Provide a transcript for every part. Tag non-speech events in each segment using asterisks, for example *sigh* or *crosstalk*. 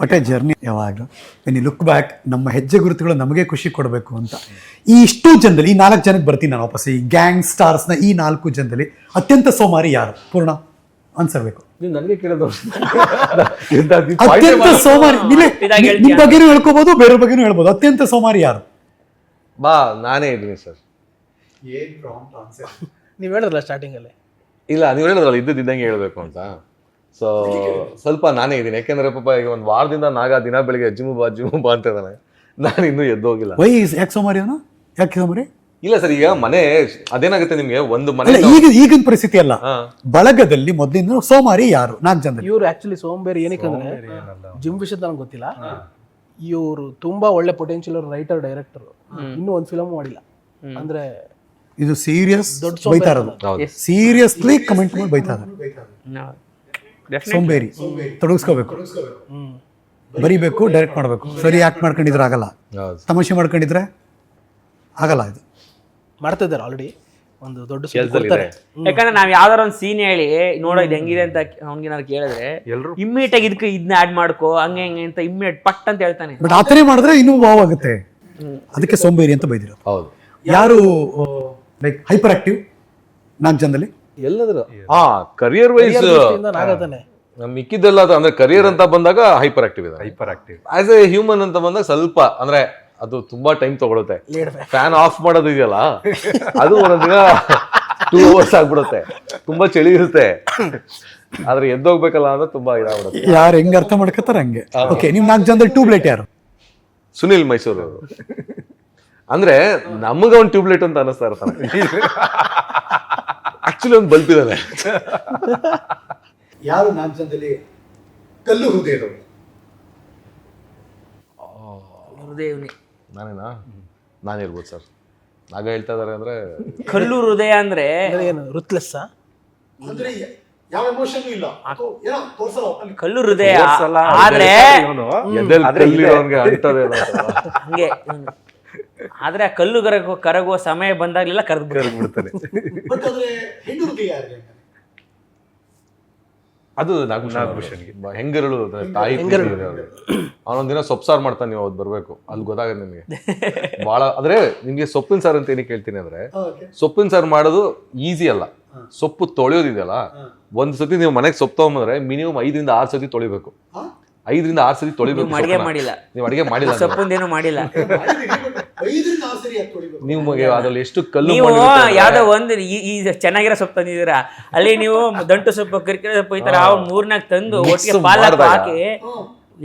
What a journey ಯಾವಾಗಲೂ when you look back ನಮ್ಮ ಹೆಜ್ಜೆ ಗುರುತುಗಳು ನಮಗೆ ಖುಷಿ ಕೊಡಬೇಕು ಅಂತ. ಈ ಇಷ್ಟು ಜನದಲ್ಲಿ ಈ ನಾಲ್ಕು ಜನಕ್ಕೆ ಬರ್ತೀನಿ ನಾನು ವಾಪಸ್. ಈ ಗ್ಯಾಂಗ್ ಸ್ಟಾರ್ಸ್ನ ಈ ನಾಲ್ಕು ಜನದಲ್ಲಿ ಅತ್ಯಂತ ಸೋಮಾರಿ ಯಾರು? ಪೂರ್ಣ ಆನ್ಸರ್ ಬೇಕು. ನೀವು ನನಗೆ ಕೇಳೋದು ಅತ್ಯಂತ ಸೋಮಾರಿ ನಿಮ್ಮ ಬಗ್ಗೆನೂ ಹೇಳ್ಕೋಬಹುದು ಬೇರೆ ಬಗ್ಗೆನೂ ಹೇಳ್ಬೋದು. ಅತ್ಯಂತ ಸೋಮಾರಿ ಯಾರು? ಬಾ ನಾನೇ ಇದ್ದೀನಿ ಸರ್. ನೀವು ಹೇಳಿದ್ರಲ್ಲ ಸ್ಟಾರ್ಟಿಂಗಲ್ಲಿ ಇಲ್ಲ ನೀವು ಹೇಳಿದ್ರಲ್ಲ ಇದ್ದಿದ್ದಂಗೆ ಹೇಳಬೇಕು ಅಂತ. ಸೊ ಸ್ವಲ್ಪ ನಾನೇ ಇದ್ದೀನಿ ಯಾಕೆಂದ್ರೆ ಪಾಪ ಈಗ ಒಂದು ವಾರದಿಂದ ನಾಗ ದಿನ ಬೆಳಿಗ್ಗೆ ಜಿಮ್ಮು ಬಾ ಜಿಮ್ಮು ಬಾ ಅಂತ ಇದ್ದಾನೆ. ನಾನು ಇನ್ನೂ ಎದ್ದೋಗಿಲ್ಲ ವೈ ಯಾಕೆ ಸೋಮಾರಿ ಅವನು? ಯಾಕೆ ಸೋಮಾರಿ? ಇಲ್ಲ ಸರ್ ಈಗ ಮನೆ ಅದೇನಾಗುತ್ತೆ ನಿಮಗೆ? ಒಂದು ಮನೆ ಈಗ ಈಗಿನ ಪರಿಸ್ಥಿತಿ ಅಲ್ಲ. ಬಳಗದಲ್ಲಿ ಮೊದಲಿಂದ ಸೋಮಾರಿ ಯಾರು? ನಾಲ್ಕು ಜನ ಇವ್ರು ಆಕ್ಚುಲಿ ಸೋಮಬೇರಿ ಏನಕ್ಕೆ ಅಂದ್ರೆ ಜಿಮ್ ವಿಷಯದ ನನಗೆ ಗೊತ್ತಿಲ್ಲ. ಇವರು ತುಂಬಾ ಒಳ್ಳೆ ಪೊಟೆನ್ಶಿಯಲ್ ರೈಟರ್ ಡೈರೆಕ್ಟರ್ ಇನ್ನೂ ಒಂದು ಫಿಲಮ್ ಮಾಡಿಲ್ಲ. ಅಂದ್ರೆ ಇದು ಸೀರಿಯಸ್ ದೊಡ್ಡ ಬೈತಾ ಇರೋದು. ಸೀರಿಯಸ್ಲಿ ಕಮೆಂಟ್ ಮಾಡಿ ಬೈತಾ ಇದ್ದಾರೆ ಸೋಂಬೇರಿ. ತೊಡಗಿಸ್ಕೋಬೇಕು. ಬರೀಬೇಕು ಬರಿಬೇಕು ಡೈರೆಕ್ಟ್ ಮಾಡಬೇಕು. ಸರಿ ಆಕ್ಟ್ ಮಾಡ್ಕೊಂಡಿದ್ರೆ ಆಗಲ್ಲ? ತಮಾಷೆ ಮಾಡ್ಕೊಂಡಿದ್ರೆ ಆಗಲ್ಲ ಇದು. ಮಾಡ್ತಾ ಇದ್ದಾರೆ ಆಲ್ರೆಡಿ ಒಂದು ದೊಡ್ಡ ಕೊಡ್ತಾರೆ. ಯಾಕಂದ್ರೆ ನಾವ್ ಯಾವ್ದಾರ ಒಂದು ಸೀನ್ ಹೇಳಿ ನೋಡೋ ಇದು ಹೆಂಗಿದೆ ಅಂತ ಅವ್ನಿಗೇನಾದ್ರು ಕೇಳಿದ್ರೆ ಇಮ್ಮಿಡಿಯೇಟ್ ಆಗಿ ಇದಕ್ಕೆ ಇದನ್ನ ಆಡ್ ಮಾಡ್ಕೋ ಹಂಗೆ ಹಂಗೆ ಅಂತ ಇಮ್ಮಿಡಿಯೇಟ್ ಪಟ್ ಅಂತ ಹೇಳ್ತಾನೆ. ಬಟ್ ಆ ಥರ ಮಾಡಿದ್ರೆ ಇನ್ನೂ ವಾವ್ ಆಗುತ್ತೆ. ಅದಕ್ಕೆ ಸೋಂಬೇರಿ ಅಂತ ಬೈದಿರೋ ಹೌದು. ಯಾರು ಲೈಕ್ ಹೈಪರ್ ಆಕ್ಟಿವ್ ನಾಲ್ಕು ಜನದಲ್ಲಿ ಎಲ್ಲದ್ರು ಹಾ ಕರಿಯರ್ ವೈಸ್ ನಾಗತಾನೆ. ಮಿಕ್ಕಿದ್ದೆಲ್ಲ ಅದು ಅಂದ್ರೆ ಕರಿಯರ್ ಅಂತ ಬಂದಾಗ ಹೈಪರ್ ಆಕ್ಟಿವ್ ಇದೆ hyper active as a human ಅಂತ ಬಂದಾಗ ಸ್ವಲ್ಪ ಅಂದ್ರೆ ಅದು ತುಂಬಾ ಟೈಮ್ ತಗೊಳುತ್ತೆ. ಫ್ಯಾನ್ ಆಫ್ ಮಾಡೋದು ಇದೆಯಲ್ಲ ಅದು ಒಂದೊಂದಿನ ಟೂ ಅವರ್ಸ್ ಆಗ್ಬಿಡುತ್ತೆ. ತುಂಬಾ ಚಳಿ ಇರುತ್ತೆ. ಆದ್ರೆ ಎದ್ದೋಗ್ಬೇಕಲ್ಲ ಅಂದ್ರೆ ತುಂಬಾ ಇದಾಗ್ಬಿಡುತ್ತೆ. ಯಾರು ಹೆಂಗ್ ಅರ್ಥ ಮಾಡ್ಕೊತಾರ ಹಂಗೆ. ಓಕೆ ನೀವು ನಾಲ್ಕು ಜನದಲ್ಲಿ ಟ್ಯೂಬ್ಲೈಟ್ ಯಾರು? ಸುನಿಲ್ ಮೈಸೂರು ಅವರು. ಅಂದ್ರೆ ನಮಗ ಒಂದು ಟ್ಯೂಬ್ಲೈಟ್ ಅಂತ ಅನಿಸ್ತಾ ಇರ್ತಾನೆ ಆಕ್ಚುಲಿ ಒಂದು ಬಲ್ಪ್ ಇದ್ದಾರೆ ಯಾರು ನಾಲ್ಕು ಜನದಲ್ಲಿ ಕಲ್ಲು ಹೃದಯದವರು ಹೃದಯವನೇ ನಾನೇನಾ? ನಾನಿರ್ಬೋದು ಸರ್. ನಾಗ ಹೇಳ್ತಾ ಇದ್ದಾರೆ ಅಂದ್ರೆ *laughs* ಕಲ್ಲು ಹೃದಯ ಅಂದ್ರೆ ಏನು ರುತ್ಲೆಸ್ ಅಂದ್ರೆ ಯಾವ ಎಮೋಷನ್ ಇಲ್ಲ. ಏನೋ ತೋರ್ಸಲ್ಲ ಕಲ್ಲು ಹೃದಯ ಆದ್ರೆ ಎದೆಲ್ ಕಲ್ಲಿರೋನ್ಗೆ ಅಂಟದೇ ಇಲ್ಲ. ಹಂಗೆ ಹ್ಮ್. ಆದ್ರೆ ಆ ಕಲ್ಲು ಕರಗೋ ಕರಗುವ ಸಮಯ ಬಂದಾಗ್ಲೆಲ್ಲ ಕರೆದು ಬಿಡ್ತಾನೆ ಬಟ್ ಆದ್ರೆ ಹೆಣ್ಣು ಹೃದಯ ಯಾರಿಗೆ ಅದು ನಾಗಭೂಷಣ್ಗೆ. ಹೆಂಗರಳು ತಾಯಿ ಅವನೊಂದಿನ ಸೊಪ್ಪು ಸಾರು ಮಾಡ್ತಾನೆ ನೀವು ಅವ್ದು ಬರ್ಬೇಕು. ಅಲ್ಲಿ ಗೊತ್ತಾಗತ್ತೆ ನಿಮಗೆ. *laughs* ಬಹಳ ಅಂದ್ರೆ ನಿಮ್ಗೆ ಸೊಪ್ಪಿನ ಸಾರು ಅಂತ ಏನಕ್ಕೆ ಹೇಳ್ತೀನಿ ಅಂದ್ರೆ ಸೊಪ್ಪಿನ ಸಾರು ಮಾಡೋದು ಈಸಿ ಅಲ್ಲ. ಸೊಪ್ಪು ತೊಳೆಯೋದಿದೆಯಲ್ಲ ಒಂದ್ ಸತಿ ನೀವು ಮನೆಗೆ ಸೊಪ್ಪು ತಗೊಂಬಂದ್ರೆ ಮಿನಿಮಮ್ ಐದರಿಂದ ಆರು ಸತಿ ತೊಳಿಬೇಕು. ಐದರಿಂದ ಆರು ಸತಿ ತೊಳಿಬೇಕು ಮಾಡಿಲ್ಲ. ನೀವು ಅಡಿಗೆ ಮಾಡಿಲ್ಲ ಸೊಪ್ಪಂದೇನು ಮಾಡಿಲ್ಲ. ಐದರಿಂದ ನಿಮಗೆ ಅದ್ರಲ್ಲಿ ಎಷ್ಟು ಕಲ್ಲು ನೀವು ಯಾವ್ದೋ ಒಂದು ಈ ಈ ಚೆನ್ನಾಗಿರೋ ಸೊಪ್ಪು ತಂದಿದ್ದೀರಾ? ಅಲ್ಲಿ ನೀವು ದಂಟು ಸೊಪ್ಪು ಕಿರಿಕಿರಿ ಸೊಪ್ಪು ಈ ತರ ಅವ್ ಮೂರ್ನಾಗ್ ತಂದು ಒಟ್ಟಿಗೆ ಪಾಲಕ್ ಹಾಕಿ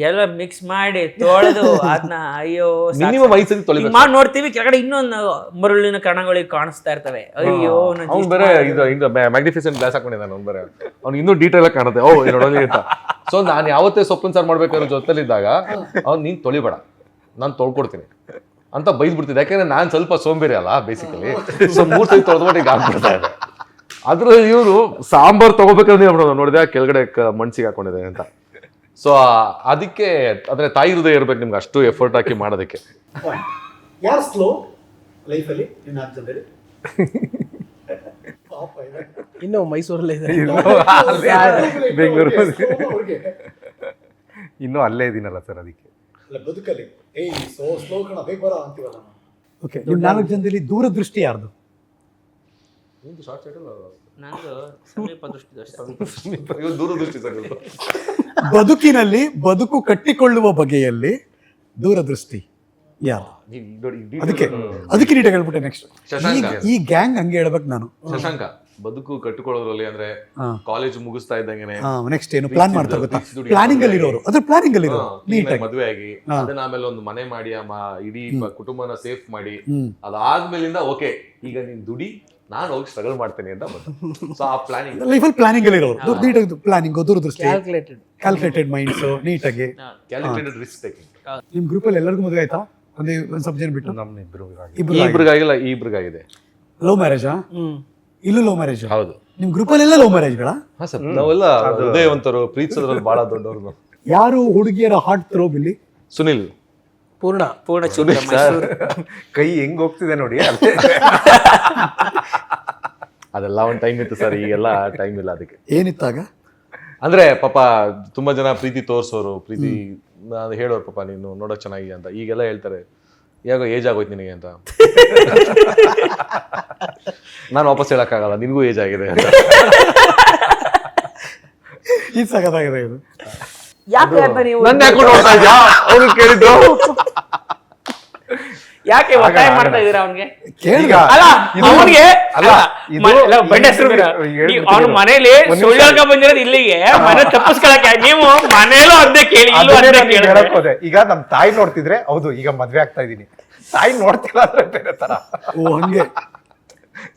ಎಲ್ಲ ಮಿಕ್ಸ್ ಮಾಡಿ ತೊಳೆದು ಅದನ್ನ ಅಯ್ಯೋ ಮಿನಿಮಮ್ ಐದು ತೊಳೆದು ಮಾಡಿ ನೋಡ್ತೀವಿ ಕೆಳಗಡೆ ಇನ್ನೊಂದು ಮರುಳಿನ ಕಣಗಳಿಗೆ ಕಾಣಿಸ್ತಾ ಇರ್ತವೆ. ಅಯ್ಯೋ ಅವ್ನು ಬೇರೆ ಇದು ಇದು ಮ್ಯಾಗ್ನಿಫಿಸೆಂಟ್ ಗ್ಲಾಸ್ ಹಾಕೊಂಡಿದ್ದಾನೆ ಅವ್ನು ಬೇರೆ. ಅವ್ನು ಇನ್ನೂ ಡೀಟೇಲ್ ಆಗಿ ಕಾಣುತ್ತೆ. ಓ ನೋಡೋದೇ ಅಂತ. ಸೊ ನಾನು ಯಾವತ್ತೇ ಸೊಪ್ಪಿನ ಸಾರು ಮಾಡ್ಬೇಕಾದ್ರೆ ಜೊತೆಲಿದ್ದಾಗ ಅವ್ನು ನೀನು ತೊಳಿಬೇಡ. ನಾನು ತೊಳ್ಕೊಡ್ತೀನಿ. ಅಂತ ಬೈದ್ ಬಿಡ್ತಿದ್ದೆ ಯಾಕೆಂದ್ರೆ ನಾನು ಸ್ವಲ್ಪ ಸೋಂಬೇರಿ ಅಲ್ಲ ಬೇಸಿಕಲಿ ಸೊ ಮೂರ್ ಸತಿ ತೊಳೆದ್ಬಿಟ್ಟು ಈಗ ಆಗ್ಬಿಡ್ತಾ ಇದೆ. ಅದ್ರ ಇವರು ಸಾಂಬಾರ್ ತಗೋಬೇಕಂದ್ರೆ ನೀವು ನೋಡಿದೆ ಕೆಳಗಡೆ ಮಣ್ಸಿಗೆ ಹಾಕೊಂಡಿದೆ ಅಂತ. ಸೊ ಅದಕ್ಕೆ ಅಂದ್ರೆ ತಾಯಿ ಹೃದಯ ಇರ್ಬೇಕು ನಿಮ್ಗೆ ಅಷ್ಟು ಎಫರ್ಟ್ ಹಾಕಿ ಮಾಡೋದಕ್ಕೆ. ಯಾರು ಸ್ಲೋ ಲೈಫಲ್ಲಿ ಇನ್ನು ಮೈಸೂರಲ್ಲೇ ಇದೆ ಬೆಂಗಳೂರು ಇನ್ನೂ ಅಲ್ಲೇ ಇದೀನಲ್ಲ ಸರ್ ಅದಕ್ಕೆ. ಬದುಕಲ್ಲಿ. ಏಯ್ ಸೋ ಸ್ಲೋ ಕಣ ಬೇಗ ಬರ ಅಂತೀವಲ್ಲ ಓಕೆ ನಿಮ್ಮ ನಾಲ್ಕು ಜನದಲ್ಲಿ ದೂರದೃಷ್ಟಿ ಯಾರ್ದು? ನಂದು ಸಮೀಪ ದೃಷ್ಟಿ ದೋಷ ಇವ್ರು ದೂರದೃಷ್ಟಿ ಸರ್ ಇವ್ರು. ಬದುಕಿನಲ್ಲಿ ಬದುಕು ಕಟ್ಟಿಕೊಳ್ಳುವ ಬಗೆಯಲ್ಲಿ ದೂರದೃಷ್ಟಿ ಯಾರು ನೋಡಿ, ಅದಕ್ಕೆ ಅದಕ್ಕೆ ನೀಟಾಗಿ ಹೇಳ್ಬಿಟ್ಟೆ ನೆಕ್ಸ್ಟ್ ಶಶಾಂಕ. ಈ ಗ್ಯಾಂಗ್ ಹಂಗೆ ಹೇಳ್ಬೇಕು ನಾನು. ಶಶಾಂಕ. ಬದುಕು ಕಟ್ಟಿಕೊಳ್ಳೋದ್ರಲ್ಲಿ ಅಂದ್ರೆ ಕಾಲೇಜ್ ಮುಗಿಸ್ತಾ ಇದ್ದಂಗೆ ನೆಕ್ಸ್ಟ್ ಏನು ಪ್ಲಾನ್ ಮಾಡ್ತಾರೆ ಗೊತ್ತಾ? ಪ್ಲಾನಿಂಗ್ ಅಲ್ಲಿ ಇರೋರು. ಅದ್ರ ಪ್ಲಾನಿಂಗ್ ಅಲ್ಲಿ ಇರೋರು. ಮದುವೆ ಆಗಿ ಅದನ್ನ ಆಮೇಲೆ ಒಂದು ಮನೆ ಮಾಡಿ ಅಮ್ಮ ಇಡೀ ಕುಟುಂಬನ ಸೇಫ್ ಮಾಡಿ. ಅದಾದ್ಮೇಲಿಂದ ಓಕೆ ಈಗ ನೀನ್ ದುಡಿ ನಾನು ಹೋಗಿ ಸ್ಟ್ರಗಲ್ ಮಾಡ್ತೇನೆ ಅಂತ ಬಂತು ಸೊ ಆ ಪ್ಲಾನಿಂಗ್ ಲೈಫಲ್ಲಿ ಪ್ಲಾನಿಂಗ್ ಅಲ್ಲಿ ಇರೋರು. ನೀಟ್ ನೀಟಾಗಿ ಪ್ಲಾನಿಂಗ್ ದೂರದೃಷ್ಟಿ. ಕ್ಯಾಲ್ಕುಲೇಟೆಡ್ ಕ್ಯಾಲ್ಕುಲೇಟೆಡ್ ಮೈಂಡ್ಸ್ ನೀಟಾಗಿ ಕ್ಯಾಲ್ಕುಲೇಟೆಡ್ ರಿಸ್ಕ್ ಟೇಕಿಂಗ್ ನಿಮ್ ಗ್ರೂಪ್ ಅಲ್ಲಿ ಎಲ್ಲರಿಗೂ ಮದುವೆ ಆಯ್ತಾ? ಒಂದೇ ಒಂದ್ ಸ್ವಲ್ಪ ಜನ ಬಿಟ್ಟು? ನಮ್ಮ ಇಬ್ರು ಇಬ್ರು ಇಬ್ರಿಗಾಗಿಲ್ಲ ಇಬ್ರಿಗಾಗಿದೆ. ಲವ್ ಮ್ಯಾರೇಜಾ ಇಲ್ಲೂ ಲವ್ ಮ್ಯಾರೇಜ್ ಹೌದು. ನಿಮ್ ಗ್ರೂಪ್ ಅಲ್ಲಿ ಎಲ್ಲ ಲವ್ ಮ್ಯಾರೇಜ್ಗಳ ಹಾ ಸರ್. ನಾವೆಲ್ಲ ಹೃದಯವಂತರು ಪ್ರೀತಿಸೋದ್ರಲ್ಲಿ ಬಹಳ ದೊಡ್ಡವರು ಯಾರು ಹುಡುಗಿಯರ ಹಾಟ್ ಥ್ರೋಬ್ ಇಲ್ಲಿ? ಸುನಿಲ್. ಪೂರ್ಣ ಪೂರ್ಣ ಚೂರ ಮೈಸೂರು. ಕೈ ಹೆಂಗ್ ಹೋಗ್ತಿದೆ ನೋಡಿ ಅಲ್ಲೇ. ಅದೆಲ್ಲ ಒಂದು ಟೈಮ್ ಇತ್ತು ಸರ್ ಈಗೆಲ್ಲ ಟೈಮ್ ಇಲ್ಲ ಅದಕ್ಕೆ. ಏನಿತ್ತಾಗ ಅಂದ್ರೆ ಪಾಪ ತುಂಬಾ ಜನ ಪ್ರೀತಿ ತೋರ್ಸೋರು ಪ್ರೀತಿ ನಾನು ಹೇಳೋರು ಪಾಪ ನೀನು ನೋಡೋಕ್ ಚೆನ್ನಾಗಿ ಅಂತ. ಈಗೆಲ್ಲ ಹೇಳ್ತಾರೆ ಯಾಕೋ ಏಜ್ ಆಗೋಯ್ತು ನಿನಗೆ ಅಂತ. *laughs* ನಾನು ವಾಪಸ್ ಹೇಳಕ್ಕಾಗಲ್ಲ ನಿನಗೂ ಏಜ್ ಆಗಿದೆ ಅಂತ. ಈ ಸಗದಾಗಿದೆ ಇದು. ಯಾಕೆ ಅಂತ ನೀವು ನನ್ನ ಯಾಕೆ ನೋಡ್ತಾ ಇದ್ಯಾ? ಅವ್ನು ಕೇಳಿದ್ದು. ಯಾಕೆ ಒತ್ತಾಯ ಮಾಡ್ತಾ ಇದೀರಾ ಅವನ್ಗೆ? ಕೇಳಿ ಅಲ್ಲ ಅವನಿಗೆ ಅಲ್ಲ. ಅವನ ಮನೇಲಿ ಸುಳ್ಳಾಗ ಬಂದಿರೋದು ಇಲ್ಲಿಗೆ. ಮನೆ ತಪ್ಪಿಸ್ಕೊಳಕ್ಕೆ ನೀವು ಮನೇಲೂ ಅದೇ ಕೇಳಿ ಇಲ್ಲೂ ಅದೇ ಈಗ ನಮ್ ತಾಯಿ ನೋಡ್ತಿದ್ರೆ ಹೌದು ಈಗ ಮದ್ವೆ ಆಗ್ತಾ ಇದೀನಿ ತಾಯಿ ನೋಡ್ತಿಲ್ಲ ಅಂದ್ರೆ ಬೇರೆ ತರ. ಓ ಹಂಗೆ.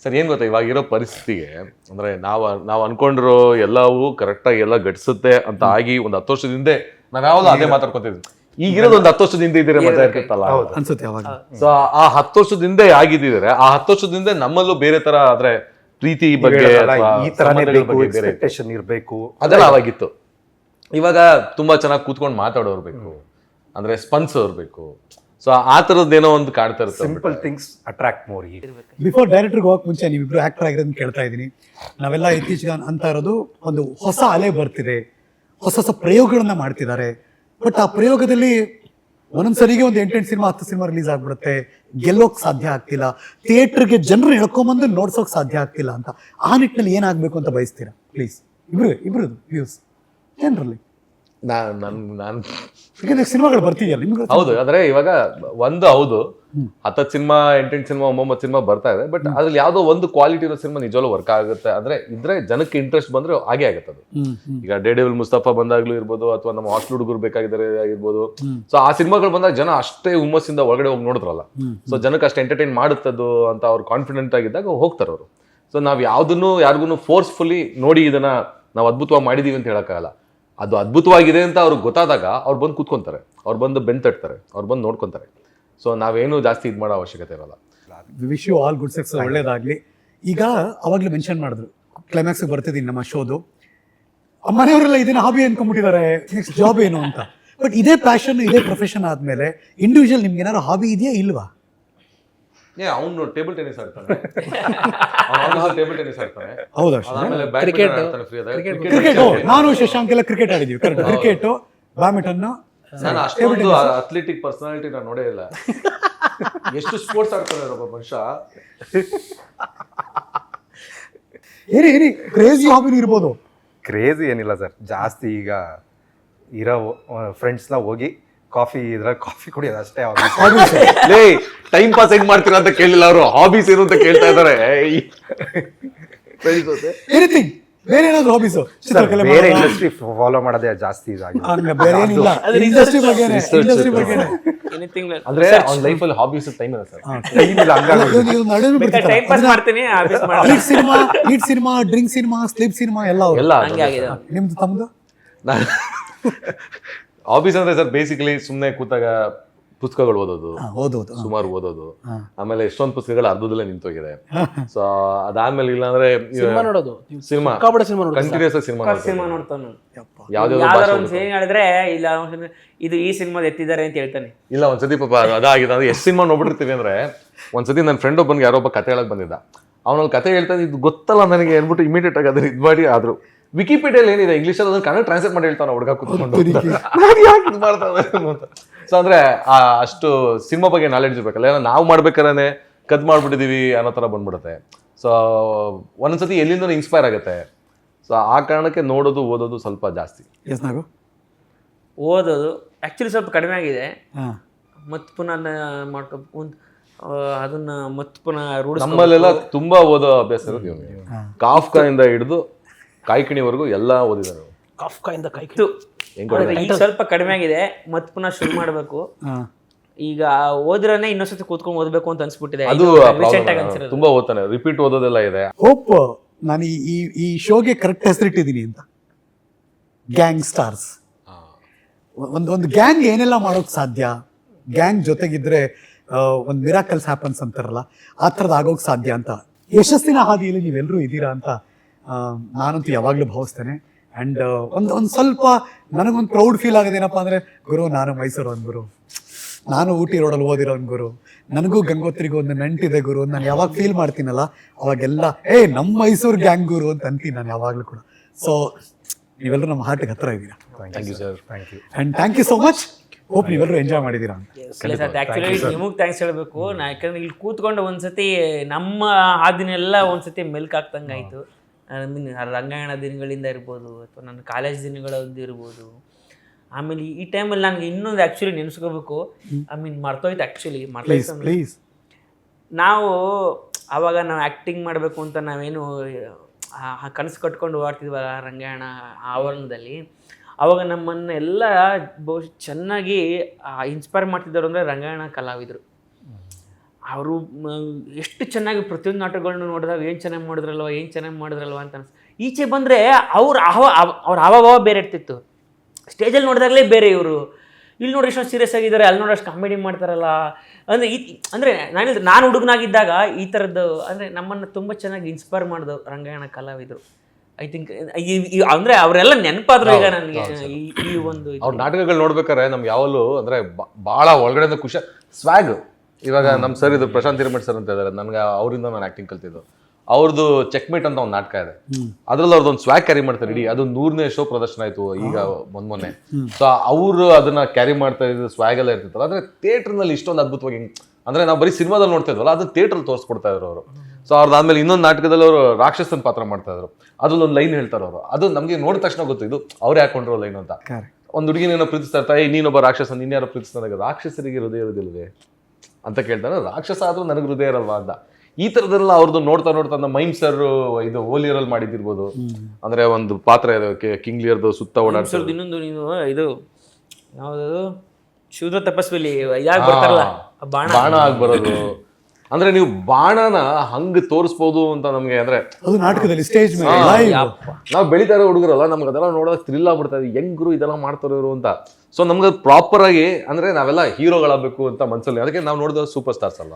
ಸರ್ ಏನ್ ಗೊತ್ತಾ? ಇವಾಗ ಇರೋ ಪರಿಸ್ಥಿತಿಗೆ ಅಂದ್ರೆ ನಾವು ನಾವು ಅನ್ಕೊಂಡಿರೋ ಎಲ್ಲವೂ ಕರೆಕ್ಟಾಗಿ ಎಲ್ಲ ಘಟಿಸುತ್ತೆ ಅಂತ ಆಗಿ ಒಂದ್ ಹತ್ತು ವರ್ಷದಿಂದ ನಾವ್ ಯಾವ್ದು ಅದೇ ಮಾತಾಡ್ಕೊತಿದ್ವಿ ಈಗಿರೋದು ಒಂದು ಹತ್ತು ವರ್ಷದಿಂದ ಇದ್ರೆ ಇದ್ದೀರಾ ಮಜಾ ಇರ್ತಿತ್ತಲ್ಲ? ಅನ್ಸುತ್ತೆ ಯಾವಾಗ? ಸೊ ಆ ಹತ್ತು ವರ್ಷದಿಂದ ಆಗಿದ್ದಿದ್ರೆ ಆ ಹತ್ತು ವರ್ಷದಿಂದ ನಮ್ಮಲ್ಲೂ ಬೇರೆ ತರ ಆದ್ರೆ ಪ್ರೀತಿ ಬಗ್ಗೆ ಈ ತರ. ಎಕ್ಸ್ಪೆಕ್ಟೇಷನ್ ಇರ್ಬೇಕು. ಅದೆಲ್ಲ ಅವಾಗಿತ್ತು. ಇವಾಗ ತುಂಬಾ ಚೆನ್ನಾಗಿ ಕೂತ್ಕೊಂಡು ಮಾತಾಡೋರು ಬೇಕು. ಅಂದ್ರೆ ಸ್ಪಂದಿಸೋರು ಬೇಕು. ಸೊ ಆ ತರದ್ದೇನೋ ಒಂದು ಕಾಣ್ತಾ ಇರುತ್ತೆ simple things attract more before ಡೈರೆಕ್ಟರ್ಗೆ ಹೋಗಕ್ ಮುಂಚೆ ನೀವಿಬ್ರು ಆಕ್ಟರ್ ಆಗಿರೋದನ್ನ ಕೇಳ್ತಾ ಇದ್ದೀನಿ. ನಾವೆಲ್ಲ ಇತ್ತೀಚೆಗೆ ಅಂತ ಇರೋದು ಒಂದು ಹೊಸ ಅಲೆ ಬರ್ತಿದೆ. ಹೊಸ ಹೊಸ ಪ್ರಯೋಗಗಳನ್ನ ಮಾಡ್ತಿದ್ದಾರೆ. ಬಟ್ ಆ ಪ್ರಯೋಗದಲ್ಲಿ ಒಂದೊಂದ್ಸರಿಗೆ ಒಂದು ಎಂಟೆಂಟು ಸಿನಿಮಾ, ಹತ್ತು ಸಿನಿಮಾ ರಿಲೀಸ್ ಆಗ್ಬಿಡುತ್ತೆ. ಗೆಲ್ಲೋಕ್ ಸಾಧ್ಯ ಆಗ್ತಿಲ್ಲ. ಥಿಯೇಟರ್ಗೆ ಜನರು ಹೇಳ್ಕೊಂಬಂದು ನೋಡ್ಸೋಕ್ ಸಾಧ್ಯ ಆಗ್ತಿಲ್ಲ ಅಂತ. ಆ ನಿಟ್ಟಿನಲ್ಲಿ ಏನಾಗಬೇಕು ಅಂತ ಬಯಸ್ತೀರಾ? ಪ್ಲೀಸ್ ಇಬ್ರು ಇಬ್ರು ವ್ಯೂಸ್ ಜನರಲ್ಲಿ. ನಾನ್ ನನ್ ನಾನ್. ಯಾಕಂದ್ರೆ ಸಿನಿಮಾಗಳು ಬರ್ತಿದೆಯಲ್ಲ ನಿಮ್ಗೆ ಹೌದು ಆದ್ರೆ ಇವಾಗ ಒಂದು ಹೌದು ಹತ್ತತ್ತು ಸಿನಿಮಾ ಎಂಟೆಂಟು ಸಿನಿಮಾ ಒಂಬತ್ತು ಸಿನಿಮಾ ಬರ್ತಾ ಇದೆ ಬಟ್ ಅದ್ರಲ್ಲಿ ಯಾವ್ದೋ ಒಂದು ಕ್ವಾಲಿಟಿ ಇರೋ ಸಿನಿಮಾ ನಿಜವಲ್ಲೂ ವರ್ಕ್ ಆಗುತ್ತೆ. ಅಂದ್ರೆ ಇದ್ರೆ ಜನಕ್ಕೆ ಇಂಟ್ರೆಸ್ಟ್ ಬಂದ್ರೆ ಹಾಗೆ ಆಗುತ್ತೆ ಅದು. ಈಗ ಡೇ ವಿಲ್ ಮುಸ್ತಫಾ ಬಂದಾಗ್ಲೂ ಇರ್ಬೋದು ಅಥವಾ ನಮ್ಮ ಹಾಸ್ಟೆಲ್ ಹುಡುಗರು ಬೇಕಾಗಿದ್ದಾರೆ ಆಗಿರ್ಬೋದು. ಸೊ ಆ ಸಿನಿಮಾಗಳು ಬಂದಾಗ ಜನ ಅಷ್ಟೇ ಹುಮ್ಮಸ್ಸಿಂದ ಒಳಗಡೆ ಹೋಗಿ ನೋಡಿದ್ರಲ್ಲ. ಸೊ ಜನಕ್ಕೆ ಅಷ್ಟು ಎಂಟರ್ಟೈನ್ ಮಾಡುತ್ತದು ಅಂತ ಅವ್ರು ಕಾನ್ಫಿಡೆಂಟ್ ಆಗಿದ್ದಾಗ ಹೋಗ್ತಾರೆ ಅವರು ಸೊ ನಾವು ಯಾವ್ದನ್ನು ಯಾರಿಗೂ ಫೋರ್ಸ್ಫುಲಿ ನೋಡಿ ಇದನ್ನ ನಾವು ಅದ್ಭುತವಾಗಿ ಮಾಡಿದೀವಿ ಅಂತ ಹೇಳಕ್ಕಾಗಲ್ಲ. ಅದು ಅದ್ಭುತವಾಗಿದೆ ಅಂತ ಅವ್ರಿಗೆ ಗೊತ್ತಾದಾಗ ಅವ್ರು ಬಂದು ಕೂತ್ಕೊಂತಾರೆ. ಅವ್ರು ಬಂದು ಬೆನ್ ತಟ್ತಾರೆ. ಅವ್ರು ಬಂದು ನೋಡ್ಕೊತಾರೆ. ಸೊ ನಾವೇನು ಜಾಸ್ತಿ ಇದು ಮಾಡೋ ಅವಶ್ಯಕತೆ ಇರಲ್ಲ. Wish you all good success ಒಳ್ಳೇದಾಗಲಿ. ಈಗ ಅವಾಗ್ಲೇ ಮೆನ್ಷನ್ ಮಾಡಿದ್ರು. ಕ್ಲೈಮ್ಯಾಕ್ಸ್ ಬರ್ತಿದ್ದೀನಿ ನಮ್ಮ ಶೋದು. ಮನೆಯವರೆಲ್ಲ ಇದನ್ನ ಹಾಬಿ ಅನ್ಕೊಂಡ್ಬಿಟ್ಟಿದ್ದಾರೆ. ನೆಕ್ಸ್ಟ್ ಜಾಬ್ ಏನು ಅಂತ. ಬಟ್ ಇದೇ ಪ್ಯಾಷನ್ ಇದೇ ಪ್ರೊಫೆಷನ್ ಆದಮೇಲೆ ಇಂಡಿವಿಜುವಲ್ ನಿಮ್ಗೆ ಏನಾದ್ರು ಹಾಬಿ ಇದೆಯಾ ಇಲ್ವಾ? ಏ ಅವನು ಟೇಬಲ್ ಟೆನಿಸ್ ಆಡ್ತಾನೆ. ಟೇಬಲ್ ಟೆನ್ನಿಸ್ ಆಡ್ತಾನೆ. ಹೌದಾ ಆಡ್ತಾನೆ ಫ್ರೀ ಕ್ರಿಕೆಟ್ ಕ್ರಿಕೆಟ್ ನಾನು ಶಶಾಂಕ್ ಎಲ್ಲ ಕ್ರಿಕೆಟ್ ಆಡಿದ್ವಿ. ಕರೆಕ್ಟ್ ಕ್ರಿಕೆಟ್ ಬ್ಯಾಡ್ಮಿಂಟನ್ ನಾನು ಅಷ್ಟೊಂದು ಅಥ್ಲೆಟಿಕ್ ಪರ್ಸನಾಲಿಟಿ ನಾನು ನೋಡೇ ಇಲ್ಲ. ಎಷ್ಟು ಸ್ಪೋರ್ಟ್ಸ್ ಆಡ್ತಾರೆ ಒಬ್ಬ ಮನುಷ್ಯ? ಏನೇ ಏನೇ ಕ್ರೇಜಿ ಹಾಬಿನೂ ಇರ್ಬೋದು. ಕ್ರೇಜಿ ಏನಿಲ್ಲ ಸರ್. ಜಾಸ್ತಿ ಈಗ ಇರೋ ಫ್ರೆಂಡ್ಸ್ನ ಹೋಗಿ ಕಾಫಿ ಇದ್ರಲ್ಲಿ ಕಾಫಿ ಕುಡಿಯೋದು ಅಷ್ಟೇ ಹಾಬೀಸ್ *laughs* ಲೇ ಟೈಮ್ ಪಾಸ್ ಹೆಂಗ್ ಮಾಡ್ತೀರಾ ಅಂತ ಕೇಳಿಲ್ಲ ಅವರು. ಹಾಬೀಸ್ ಏನು ಅಂತ ಕೇಳ್ತಾ ಇದಾರೆ ಎನಿಥಿಂಗ್ ಬೇರೆ ಏನಾದ್ರು ಹಾಬೀಸ್ ಚಿತ್ರಕಲೆ ಬೇರೆ ಇಂಡಸ್ಟ್ರಿ ಫಾಲೋ ಮಾಡೋದೇ ಜಾಸ್ತಿ ಇದಾಗಿ ಹಂಗ ಬೇರೆ ಏನಿಲ್ಲ. ಇಂಡಸ್ಟ್ರಿ ಬಗ್ಗೆ ಇಂಡಸ್ಟ್ರಿ ಬಗ್ಗೆ ಎನಿಥಿಂಗ್ ಅಂದ್ರೆ ಅವ್ನ ಲೈಫ್ ಅಲ್ಲಿ ಹಾಬೀಸ್ ಟೈಮ್ ಇಲ್ಲ ಸರ್ ಟೈಮ್ ಇಲ್ಲ ಹಂಗಾಗಿ ಟೈಮ್ ಪಾಸ್ ಮಾಡ್ತೀನಿ ಹಾಬೀಸ್ ಮಾಡ್ತೀನಿ eat cinema eat cinema drink cinema sleep cinema ಎಲ್ಲ. ಎಲ್ಲ ಹಂಗೆ ಆಗಿದೆ ನಿಮ್ದು ತಮ್ದು? ಹಾಬೀಸ್ ಅಂದ್ರೆ ಸರ್ ಬೇಸಿಕಲಿ ಸುಮ್ಮನೆ ಕೂತಾಗ ಪುಸ್ತಕಗಳು ಓದೋದು. ಓದೋದು. ಸುಮಾರು ಓದೋದು. ಆಮೇಲೆ ಎಷ್ಟೊಂದು ಪುಸ್ತಕಗಳು ಅರ್ಧದಲ್ಲೇ ನಿಂತೋಗಿದೆ. ಸೊ ಅದಾದ್ಮೇಲೆ ಇಲ್ಲಾಂದ್ರೆ ಸಿನಿಮಾ ನೋಡೋದು. Cinema. Cinema continues cinema cinema ನೋಡ್ತಾನೆ. ಒಂದು ಸಿನಿಮಾ ಹೇಳಿದ್ರೆ ಇಲ್ಲ ಇದು ಈ ಸಿನಿಮಾದ ಎತ್ತಿದ್ದಾರೆ ಅಂತ ಹೇಳ್ತಾನೆ. ಇಲ್ಲ ಒಂದ್ಸತಿ ಪಾಪ ಅದಾಗಿದೆ. ಅಂದ್ರೆ ಎಷ್ಟು ಸಿನಿಮಾ ನೋಡ್ಬಿಟ್ಟಿರ್ತೀವಿ ಅಂದ್ರೆ ಒಂದ್ಸತಿ ನನ್ನ ಫ್ರೆಂಡ್ ಒಬ್ಬನಿಗೆ ಯಾರೊಬ್ಬ ಒಬ್ಬ ಕತೆ ಹೇಳಕ್ ಬಂದಿದ್ದ. ಅವನಲ್ಲಿ ಕತೆ ಹೇಳ್ತಾನೆ ಇದು ಗೊತ್ತಲ್ಲ ನನಗೆ ಅಂದ್ಬಿಟ್ಟು ಇಮಿಡಿಯೇಟ್ ಆಗಿ ಅದನ್ನ ಇದು ಮಾಡಿ ಆದ್ರು. ವಿಕಿಪೀಡಿಯಲ್ಲಿ ಏನಿದೆ? ಇಂಗ್ಲಿಷ್ ಅದನ್ನ ಕನ್ನಡ ಟ್ರಾನ್ಸ್ಲೇಟ್ ಮಾಡಿ ಹೇಳ್ತಾನೆ ಹುಡುಗ ಕೂತ್ಕೊಂಡು. *laughs* ನಾನು ಯಾಕೆ ಇದು ಮಾಡ್ತಾ ಇದ್ದಾರೆ ಅಂತ. ಸೊ ಅಂದ್ರೆ ಆ ಅಷ್ಟು ಸಿನಿಮಾ ಬಗ್ಗೆ ನಾಲೆಡ್ಜ್ ಇರ್ಬೇಕಲ್ಲ ಏನೋ ನಾವು ಮಾಡ್ಬೇಕಾದ್ರೆ ಕದ್ ಮಾಡ್ಬಿಟ್ಟಿದೀವಿ ಅನ್ನೋ ತರ ಬಂದ್ಬಿಡುತ್ತೆ. ಸೊ ಒಂದೊಂದ್ಸತಿ ಎಲ್ಲಿಂದ ಇನ್ಸ್ಪೈರ್ ಆಗುತ್ತೆ. ಸೊ ಆ ಕಾರಣಕ್ಕೆ ನೋಡೋದು ಓದೋದು ಸ್ವಲ್ಪ ಜಾಸ್ತಿ. ಓದೋದು ಆ್ಯಕ್ಚುಲಿ ಸ್ವಲ್ಪ ಕಡಿಮೆ ಆಗಿದೆ. ಮತ್ತು ಪುನಃ ಮಾಡ್ಕೊ ಒಂದು ಅದನ್ನ ಮತ್ತೆ ಪುನಃ ರೂಢ ನಮ್ಮಲ್ಲೆಲ್ಲ ತುಂಬಾ ಓದೋ ಅಭ್ಯಾಸ ಇರೋದು ಇಂದ ಹಿಡಿದು ಕಾಯ್ಕಿಣಿವರೆಗೂ ಎಲ್ಲ ಓದಿದ್ದಾರೆ ಕಾಫ್ಕಾ ಇಂದ ಕೈ ಈಗ ಸ್ವಲ್ಪ ಕಡಿಮೆ ಆಗಿದೆ ಮತ್ತೆ ಪುನಃ ಶುರು ಮಾಡಬೇಕು. ಹಾ. ಈಗ ಓದ್ರನೆ ಇನ್ನೊಂದ್ಸತಿ ಕೂತ್ಕೊಂಡು ಓದ್ಬೇಕು ಅಂತ ಅನ್ಸ್ಬಿಟ್ಟಿದೆ. ಅದು ರೀಸೆಂಟ್ ಆಗಿ problem. ಅನ್ಸಿರೋದು. ತುಂಬಾ ಓದ್ತಾನೆ ರಿಪೀಟ್ ಓದೋದೆಲ್ಲ ಇದೆ. ಹೋಪ್ ನಾನು ಈ ಈ ಈ ಶೋಗೆ ಕರೆಕ್ಟ್ ಹೆಸರಿಟ್ಟಿದ್ದೀನಿ ಅಂತ. ಗ್ಯಾಂಗ್ ಸ್ಟಾರ್ಸ್ ಒಂದು ಒಂದು ಗ್ಯಾಂಗ್ ಏನೆಲ್ಲ ಮಾಡೋಕ್ ಸಾಧ್ಯ? ಗ್ಯಾಂಗ್ ಜೊತೆಗಿದ್ರೆ ಒಂದು ಮಿರಾಕಲ್ಸ್ ಹ್ಯಾಪನ್ಸ್ ಅಂತಾರಲ್ಲ ಆ ಥರದ್ದು ಆಗೋಕ್ ಸಾಧ್ಯ ಅಂತ. ಯಶಸ್ಸಿನ ಹಾದಿಯಲ್ಲಿ ನೀವೆಲ್ಲರೂ ಇದ್ದೀರಾ ಅಂತ ನಾನಂತೂ ಯಾವಾಗಲೂ ಭಾವಿಸ್ತೇನೆ. ಆ್ಯಂಡ್ ಒಂದು ಒಂದು ಸ್ವಲ್ಪ ನನಗೊಂದು ಪ್ರೌಡ್ ಫೀಲ್ ಆಗೋದೇನಪ್ಪ ಅಂದರೆ ಗುರು ನಾನು ಮೈಸೂರು ಒಂದು ಗುರು. ನಾನು ಊಟಿ ರೋಡಲ್ಲಿ ಓದಿರೋ ಒಂದು ಗುರು. ನನಗೂ ಗಂಗೋತ್ರಿಗೂ ಒಂದು ನಂಟಿದೆ ಗುರು. ನಾನು ಯಾವಾಗ ಫೀಲ್ ಮಾಡ್ತೀನಲ್ಲ ಅವಾಗೆಲ್ಲ ಏ ನಮ್ಮ ಮೈಸೂರು ಗ್ಯಾಂಗ್ ಗುರು ಅಂತ ಅಂತೀನಿ ನಾನು ಯಾವಾಗಲೂ ಕೂಡ. ಸೊ ನೀವೆಲ್ಲರೂ ನಮ್ಮ ಹಾರ್ಟಿಗೆ ಹತ್ರ ಇದ್ದೀರಾ? Thank you sir thank you and thank you so much hope ನೀವೆಲ್ಲರೂ ಎಂಜಾಯ್ ಮಾಡಿದ್ದೀರಾ ಅಂತ. ಇಲ್ಲ ಸರ್ ಆ್ಯಕ್ಚುಲಿ ನಿಮಗೆ ಥ್ಯಾಂಕ್ಸ್ ಹೇಳಬೇಕು. ನಾ ಯಾಕಂದ್ರೆ ಇಲ್ಲಿ ಕೂತ್ಕೊಂಡು ಒಂದ್ಸತಿ ನಮ್ಮ ಹಾದಿನೆಲ್ಲ ಒಂದ್ಸತಿ ಮೆಲ್ಕ್ ಆಗ್ತಂಗೆ ಆಯಿತು. ರಂಗಾಯಣ ದಿನಗಳಿಂದ ಇರ್ಬೋದು ಅಥವಾ ನನ್ನ ಕಾಲೇಜ್ ದಿನಗಳದ್ದು ಇರ್ಬೋದು. ಆಮೇಲೆ ಈ ಟೈಮಲ್ಲಿ ನನಗೆ ಇನ್ನೊಂದು ಆ್ಯಕ್ಚುಲಿ ನೆನೆಸ್ಕೋಬೇಕು. ಐ ಮೀನ್ ಮರ್ತೋಯ್ತು ಆ್ಯಕ್ಚುಲಿ ಮರ್ತೋಯ್ತು ಪ್ಲೀಸ್ ನಾವು ಆವಾಗ ನಾವು ಆ್ಯಕ್ಟಿಂಗ್ ಮಾಡಬೇಕು ಅಂತ ನಾವೇನು ಕನಸು ಕಟ್ಕೊಂಡು ಓಡ್ತಿದ್ವಲ್ಲ ರಂಗಾಯಣ ಆವರಣದಲ್ಲಿ ಆವಾಗ ನಮ್ಮನ್ನು ಎಲ್ಲ ಬಹುಶಃ ಚೆನ್ನಾಗಿ ಇನ್ಸ್ಪೈರ್ ಮಾಡ್ತಿದ್ದರು ಅಂದರೆ ರಂಗಾಯಣ ಕಲಾವಿದರು. ಅವರು ಎಷ್ಟು ಚೆನ್ನಾಗಿ ಪ್ರತಿಯೊಂದು ನಾಟಕಗಳನ್ನ ನೋಡಿದಾಗ ಏನು ಚೆನ್ನಾಗಿ ಮಾಡಿದ್ರಲ್ವ ಏನು ಚೆನ್ನಾಗಿ ಮಾಡಿದ್ರಲ್ವ ಅಂತ ಅನ್ಸ್ ಈಚೆ ಬಂದರೆ ಅವ್ರ ಅಹವ ಅವ್ರ ಹಾವಭಾವ ಬೇರೆ ಇರ್ತಿತ್ತು. ಸ್ಟೇಜಲ್ಲಿ ನೋಡಿದಾಗಲೇ ಬೇರೆ ಇವರು. ಇಲ್ಲಿ ನೋಡಿ ಎಷ್ಟೊಂದು ಸೀರಿಯಸ್ ಆಗಿದ್ದಾರೆ ಅಲ್ಲಿ ನೋಡಿ ಅಷ್ಟು ಕಾಮಿಡಿ ಮಾಡ್ತಾರಲ್ಲ. ಅಂದರೆ ಈ ಅಂದರೆ ನಾನು ನಾನು ಹುಡುಗನಾಗಿದ್ದಾಗ ಈ ಥರದ್ದು ಅಂದರೆ ನಮ್ಮನ್ನು ತುಂಬ ಚೆನ್ನಾಗಿ ಇನ್ಸ್ಪೈರ್ ಮಾಡಿದ್ರು ರಂಗಾಯಣ ಕಲಾವಿದರು. ಐ ಥಿಂಕ್ ಅಂದರೆ ಅವರೆಲ್ಲ ನೆನಪಾದ್ರು ಈಗ ನನಗೆ ಈ ಈ ಒಂದು. ಅವ್ರ ನಾಟಕಗಳು ನೋಡ್ಬೇಕಾದ್ರೆ ನಮ್ಗೆ ಯಾವಲ್ಲೂ ಅಂದ್ರೆ ಭಾಳ ಒಳಗಡೆ ಒಳಗಡೆಯಿಂದ ಖುಷಿ ಸ್ವ್ಯಾಗ್ ಇವಾಗ ನಮ್ಮ ಸರ್ ಇದು ಪ್ರಶಾಂತ್ ಹಿರಮಠ್ ಸರ್ ಅಂತ ಇದ್ದಾರೆ ನನಗೆ ಅವರಿಂದ ನಾನು ಆಕ್ಟಿಂಗ್ ಕಲ್ತಿದ್ದು. ಅವ್ರದ್ದು ಚೆಕ್ಮೇಟ್ ಅಂತ ಒಂದು ನಾಟಕ ಇದೆ. ಅದರಲ್ಲಿ ಅವ್ರದ್ದು ಒಂದು ಸ್ವ್ಯಾಗ್ ಕ್ಯಾರಿ ಮಾಡ್ತಾರೆ. ಇಡೀ ಅದು ನೂರನೇ ಶೋ ಪ್ರದರ್ಶನ ಆಯ್ತು ಈಗ ಮೊನ್ ಮೊನ್ನೆ ಸೊ ಅವರು ಅದನ್ನ ಕ್ಯಾರಿ ಮಾಡ್ತಾ ಇದ್ದು ಸ್ವ್ಯಾಗ್ ಎಲ್ಲ ಇರ್ತಿತ್ತಲ್ಲ. ಅಂದರೆ ಥಿಯೇಟ್ರ್ನಲ್ಲಿ ನಲ್ಲಿ ಇಷ್ಟೊಂದು ಅದ್ಭುತವಾಗಿ ಅಂದರೆ ನಾವು ಬರೀ ಸಿನಿಮಾದಲ್ಲಿ ನೋಡ್ತಾ ಇದ್ವಲ್ಲ ಅದು ಥಿಯೇಟ್ರಲ್ಲಿ ತೋರಿಸ್ಕೊಡ್ತಾ ಇದ್ರು ಅವರು. ಸೊ ಅವ್ರದ್ದಾದ್ಮೇಲೆ ಇನ್ನೊಂದು ನಾಟಕದಲ್ಲಿ ಅವರು ರಾಕ್ಷಸನ್ ಪಾತ್ರ ಮಾಡ್ತಾ ಇದ್ರು. ಅದ್ರಲ್ಲಿ ಒಂದು ಲೈನ್ ಹೇಳ್ತಾರೆ ಅವರು. ಅದು ನಮಗೆ ನೋಡಿದ ತಕ್ಷಣ ಗೊತ್ತು ಇದು ಅವ್ರು ಯಾಕೊಂಡಿರೋ ಲೈನ್ ಅಂತ. ಒಂದು ಹುಡುಗಿನೇನೋ ಪ್ರೀತಿಸ್ತಾ ಇರ್ತಾ ಏ ನೀನೊಬ್ಬ ರಾಕ್ಷಸ ನೀನ್ಯಾರೋ ಪ್ರೀತಿಸ್ತಾ ರಾಕ್ಷಸರಿಗೆ ಹೃದಯ ಇರೋದಿಲ್ವೇ? ಅಂತ ಕೇಳ್ತಾನೆ ರಾಕ್ಷಸ ಆದರೂ ನನಗೆ ಹೃದಯ ಇರಲ್ವಾ ಅಂತ. ಈ ಥರದೆಲ್ಲ ಅವ್ರದ್ದು ನೋಡ್ತಾ ನೋಡ್ತಾ ನಮ್ಮ ಮೈಮ್ ಸರ್ ಇದು ಓಲಿಯರಲ್ಲಿ ಮಾಡಿದ್ದಿರ್ಬೋದು. ಅಂದ್ರೆ ಒಂದು ಪಾತ್ರ ಇದೆ ಕಿಂಗ್ಲಿಯರ್ದು ಸುತ್ತ ಓಡಾಡ್ಸೋದು ಇನ್ನೊಂದು ನೀನು ಇದು ಯಾವ್ದು ಶೂದ್ರ ತಪಸ್ವಿಲಿ ಯಾಕೆ ಬರ್ತಾರಲ್ಲ ಬಾಣ. ಬಾಣ ಆಗಿ ಬರೋದು. ಅಂದ್ರೆ ನೀವು ಬಾಣನ ಹಂಗ್ ತೋರಿಸ್ಬೋದು ಅಂತ ನಮ್ಗೆ ಅಂದ್ರೆ ಅದು ನಾಟಕದಲ್ಲಿ ಸ್ಟೇಜ್ ಮೇಲೆ. ನಾವು ಬೆಳಿತಾ ಇರೋ ಹುಡುಗರಲ್ಲ ನಮ್ಗೆ ಅದೆಲ್ಲ ನೋಡೋದಕ್ಕೆ ಥ್ರಿಲ್ ಆಗ್ಬಿಡ್ತಾ ಇದೆ ಗುರು ಇದೆಲ್ಲ ಮಾಡ್ತಾರೆ ಇವರು ಅಂತ. ಸೊ ನಮ್ಗೆ ಪ್ರಾಪರ್ ಆಗಿ ಅಂದ್ರೆ ನಾವೆಲ್ಲ ಹೀರೋಗಳಾಗಬೇಕು ಅಂತ ಮನ್ಸಲ್ಲಿ. ಅದಕ್ಕೆ ನಾವು ನೋಡಿದ ಸೂಪರ್ ಸ್ಟಾರ್ಸ್ ಅಲ್ಲ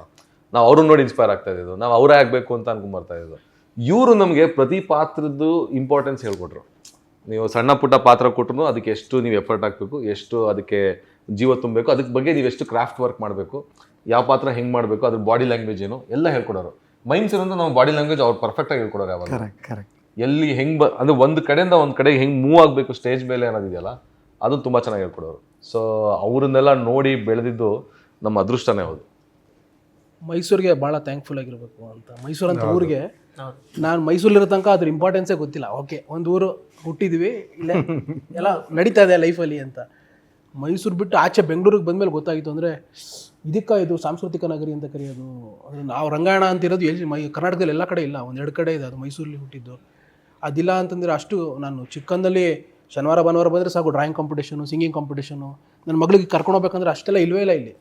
ನಾವು ಅವ್ರನ್ನ ನೋಡಿ ಇನ್ಸ್ಪೈರ್ ಆಗ್ತಾ ಇದ್ದು ನಾವು ಅವರೇ ಆಗ್ಬೇಕು ಅಂತ ಅನ್ಕೊಂಡ್ ಬರ್ತಾ ಇದ್ದು ಇವರು ನಮಗೆ ಪ್ರತಿ ಪಾತ್ರದ್ದು ಇಂಪಾರ್ಟೆನ್ಸ್ ಹೇಳ್ಕೊಟ್ರು. ನೀವು ಸಣ್ಣ ಪುಟ್ಟ ಪಾತ್ರ ಕೊಟ್ಟರು ಅದಕ್ಕೆ ಎಷ್ಟು ನೀವು ಎಫರ್ಟ್ ಹಾಕಬೇಕು ಎಷ್ಟು ಅದಕ್ಕೆ ಜೀವ ತುಂಬಬೇಕು ಅದಕ್ಕೆ ಬಗ್ಗೆ ನೀವು ಎಷ್ಟು ಕ್ರಾಫ್ಟ್ ವರ್ಕ್ ಮಾಡಬೇಕು ಯಾವ ಪಾತ್ರ ಹೆಂಗೆ ಮಾಡಬೇಕು ಅದ್ರ ಬಾಡಿ ಲ್ಯಾಂಗ್ವೇಜ್ ಏನು ಎಲ್ಲ ಹೇಳ್ಕೊಡೋರು. ಮೈನ್ಸ್ ಏನಂದ್ರೆ ನಾವು ಬಾಡಿ ಲ್ಯಾಂಗ್ವೇಜ್ ಅವ್ರು ಪರ್ಫೆಕ್ಟಾಗಿ ಹೇಳ್ಕೊಡೋರು ಯಾವಾಗ. ಕರೆಕ್ಟ್ ಕರೆಕ್ಟ್ ಎಲ್ಲಿ ಹೆಂಗೆ ಬ ಅಂದರೆ ಒಂದು ಕಡೆಯಿಂದ ಒಂದು ಕಡೆಗೆ ಹೆಂಗೆ ಮೂವ್ ಆಗಬೇಕು ಸ್ಟೇಜ್ ಮೇಲೆ ಅನ್ನೋದಿದೆಯಲ್ಲ ಅದು ತುಂಬ ಚೆನ್ನಾಗಿ ಹೇಳ್ಕೊಡೋರು. ಸೊ ಅವರನ್ನೆಲ್ಲ ನೋಡಿ ಬೆಳೆದಿದ್ದು ನಮ್ಮ ಅದೃಷ್ಟನೇ ಹೌದು. ಮೈಸೂರಿಗೆ ಭಾಳ ಥ್ಯಾಂಕ್ಫುಲ್ ಆಗಿರಬೇಕು ಅಂತ. ಮೈಸೂರು ಅಂತ ಊರಿಗೆ ನಾನು ಮೈಸೂರಿರೋ ತನಕ ಅದ್ರ ಇಂಪಾರ್ಟೆನ್ಸೇ ಗೊತ್ತಿಲ್ಲ. ಓಕೆ ಒಂದು ಊರು ಹುಟ್ಟಿದ್ವಿ ಇಲ್ಲೇ ಎಲ್ಲ ನಡೀತಾ ಇದೆ ಲೈಫಲ್ಲಿ ಅಂತ. ಮೈಸೂರು ಬಿಟ್ಟು ಆಚೆ ಬೆಂಗಳೂರಿಗೆ ಬಂದಮೇಲೆ ಗೊತ್ತಾಯಿತು ಅಂದರೆ ಇದಕ್ಕ ಇದು ಸಾಂಸ್ಕೃತಿಕ ನಗರಿ ಅಂತ ಕರೆಯೋದು ನಾವು ರಂಗಾಯಣ ಅಂತಿರೋದು ಎಲ್ಲಿ ಮೈ ಕರ್ನಾಟಕದಲ್ಲಿ ಎಲ್ಲ ಕಡೆ ಇಲ್ಲ. ಒಂದೆರಡು ಕಡೆ ಇದೆ ಅದು ಮೈಸೂರಲ್ಲಿ ಹುಟ್ಟಿದ್ದು. ಅದಿಲ್ಲ ಅಂತಂದರೆ ಅಷ್ಟು ನಾನು ಚಿಕ್ಕಂದಲ್ಲಿ ಶನಿವಾರ ಭಾನುವಾರ ಬಂದರೆ ಸಾಕು ಡ್ರಾಯಿಂಗ್ ಕಾಂಪಿಟೇಷನು ಸಿಂಗಿಂಗ್ ಕಾಂಪಿಟೇಷನು ನನ್ನ ಮಗಳಿಗೆ ಕರ್ಕೊಂಡು ಹೋಗ್ಬೇಕಂದ್ರೆ ಅಷ್ಟೆಲ್ಲ ಇಲ್ವೇ ಇಲ್ಲ ಇಲ್ಲಿ.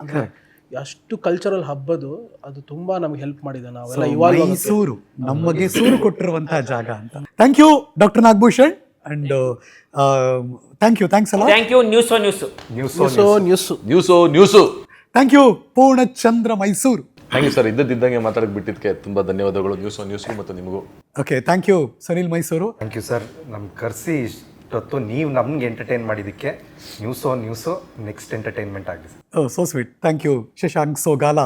ಅಂದರೆ ಅಷ್ಟು ಕಲ್ಚರಲ್ ಹಬ್ಬದು ಅದು ತುಂಬಾ ನಮ್ಗೆ ಹೆಲ್ಪ್ ಮಾಡಿದೆ ನಾವೆಲ್ಲ ಇವಾಗ ಮೈಸೂರು ನಮಗೆ ಸೂರು ಕೊಟ್ಟಿರುವಂತಹ ಜಾಗ ಅಂತ. Thank you doctor Nagabhushan and thank you thanks ಅಲ್ಲ thank you news news news news news news news thank you Purnachandra Mysuru thank you sir ಇದ್ದಿದ್ದಂಗೆ ಮಾತಾಡಕ್ಕೆ ಬಿಟ್ಟಿದ್ದಕ್ಕೆ ತುಂಬಾ ಧನ್ಯವಾದಗಳು. ನ್ಯೂಸ್ ನ್ಯೂಸ್ ಮತ್ತು ನಿಮಗೂ. Okay thank you Sanil Mysuru thank you sir ನಮ್ಮ ಕರೆಸಿ ಇಷ್ಟೊತ್ತು ನೀವು ನಮ್ಗೆ ಎಂಟರ್ಟೈನ್ ಮಾಡಿದ್ದಕ್ಕೆ ನ್ಯೂಸೋ ನ್ಯೂಸು ನೆಕ್ಸ್ಟ್ ಎಂಟರ್ಟೈನ್ಮೆಂಟ್ ಆಗಿದೆ so sweet thank you Shashank Sogal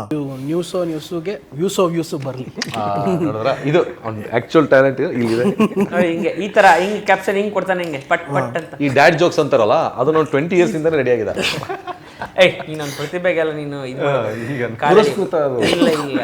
ನ್ಯೂಸೋ ನ್ಯೂಸುಗೆ ವ್ಯೂಸೋ ವ್ಯೂಸು ಬರಲಿ. ನೋಡಿದ್ರ ಇದು ಒಂದು ಆಕ್ಚುಯಲ್ ಟ್ಯಾಲೆಂಟ್ ಇಲ್ಲಿದೆ. ಹಿಂಗೆ ಈ ತರ ಹಿಂಗೆ ಕ್ಯಾಪ್ಷನ್ ಹಿಂಗೆ ಕೊಡ್ತಾನೆ ಹಿಂಗೆ ಪಟ್ ಪಟ್ ಅಂತ. ಈ ಡ್ಯಾಡ್ ಜೋಕ್ಸ್ ಅಂತಾರಲ್ಲ ಅದನ್ನ ನಾವು ಟ್ವೆಂಟಿ ಇಯರ್ಸ್ ಇಂದ ರೆಡಿ ಆಗಿದೆ ಏಯ್ ನೀನೊಂದು ಪ್ರತಿಭೆಗೆಲ್ಲ ನೀನು ಇಲ್ಲ ಇಲ್ಲ.